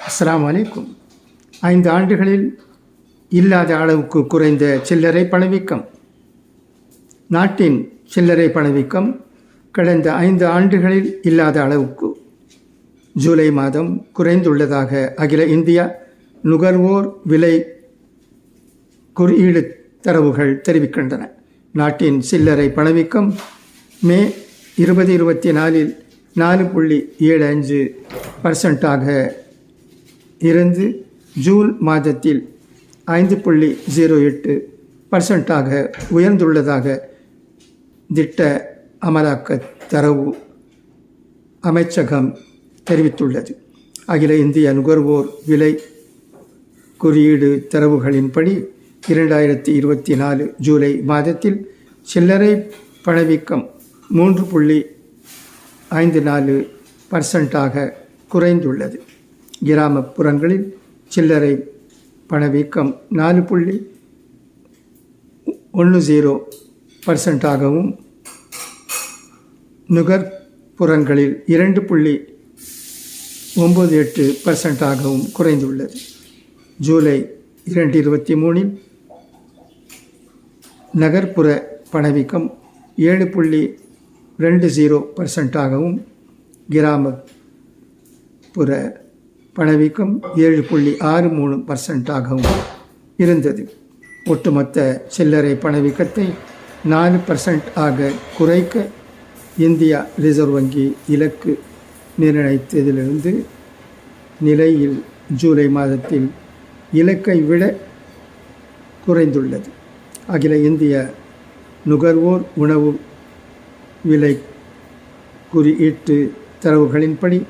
அஸ்லாம் அலைக்கும். ஐந்து ஆண்டுகளில் இல்லாத அளவுக்கு குறைந்த சில்லறை பணவீக்கம். நாட்டின் சில்லறை பணவீக்கம் கடந்த ஐந்து ஆண்டுகளில் இல்லாத அளவுக்கு. ஜூலை மாதம் குறைந்துள்ளதாக அகில இந்தியா நுகர்வோர் விலை குறியீடு தரவுகள் தெரிவிக்கின்றன. நாட்டின் சில்லறை பணவீக்கம் மே இருபது இருபத்தி நாலில் நாலு புள்ளி ஏழு அஞ்சு பர்சன்ட்டாக இருந்து ஜூன் மாதத்தில் ஐந்து புள்ளி ஜீரோ எட்டு பர்சன்ட்டாக உயர்ந்துள்ளதாக திட்ட அமலாக்க தரவு அமைச்சகம் தெரிவித்துள்ளது. அகில இந்திய நுகர்வோர் விலை குறியீடு தரவுகளின்படி இரண்டாயிரத்தி இருபத்தி நாலு ஜூலை மாதத்தில் சில்லறை பணவீக்கம் மூன்று புள்ளி ஐந்து நாலு பர்சன்ட்டாக குறைந்துள்ளது. கிராமப்புறங்களில் சில்லறை பணவீக்கம் நாலு புள்ளி ஒன்று ஜீரோ பர்சன்டாகவும் நுகர்ப்புறங்களில் இரண்டு புள்ளி ஒம்பது எட்டு பர்சன்டாகவும் குறைந்துள்ளது. ஜூலை இரண்டு இருபத்தி மூணில் நகர்ப்புற பணவீக்கம் ஏழு புள்ளி ரெண்டு ஜீரோ பர்சன்டாகவும் கிராமப்புற பணவீக்கம் ஏழு புள்ளி ஆறு மூணு பர்சன்டாகவும் இருந்தது. ஒட்டுமொத்த சில்லறை பணவீக்கத்தை நாலு பர்சன்ட் ஆக குறைக்க இந்தியா ரிசர்வ் வங்கி இலக்கு நிர்ணயித்ததிலிருந்து நிலையில் ஜூலை மாதத்தில் இலக்கை விட குறைந்துள்ளது. அகில இந்திய நுகர்வோர் உணவு விலை குறியீட்டு தரவுகளின்படி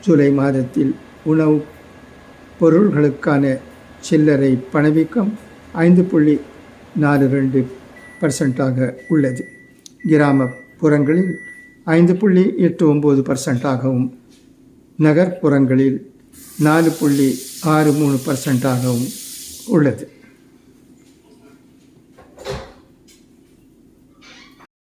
ஜூலை மாதத்தில் உணவு பொருள்களுக்கான சில்லறை பணவீக்கம் ஐந்து புள்ளி நாலு ரெண்டு பர்சன்டாக உள்ளது. கிராமப்புறங்களில் ஐந்து புள்ளி எட்டு ஒம்பது பர்சன்டாகவும் நகர்ப்புறங்களில் நாலு புள்ளி ஆறு மூணு பர்சன்டாகவும் உள்ளது.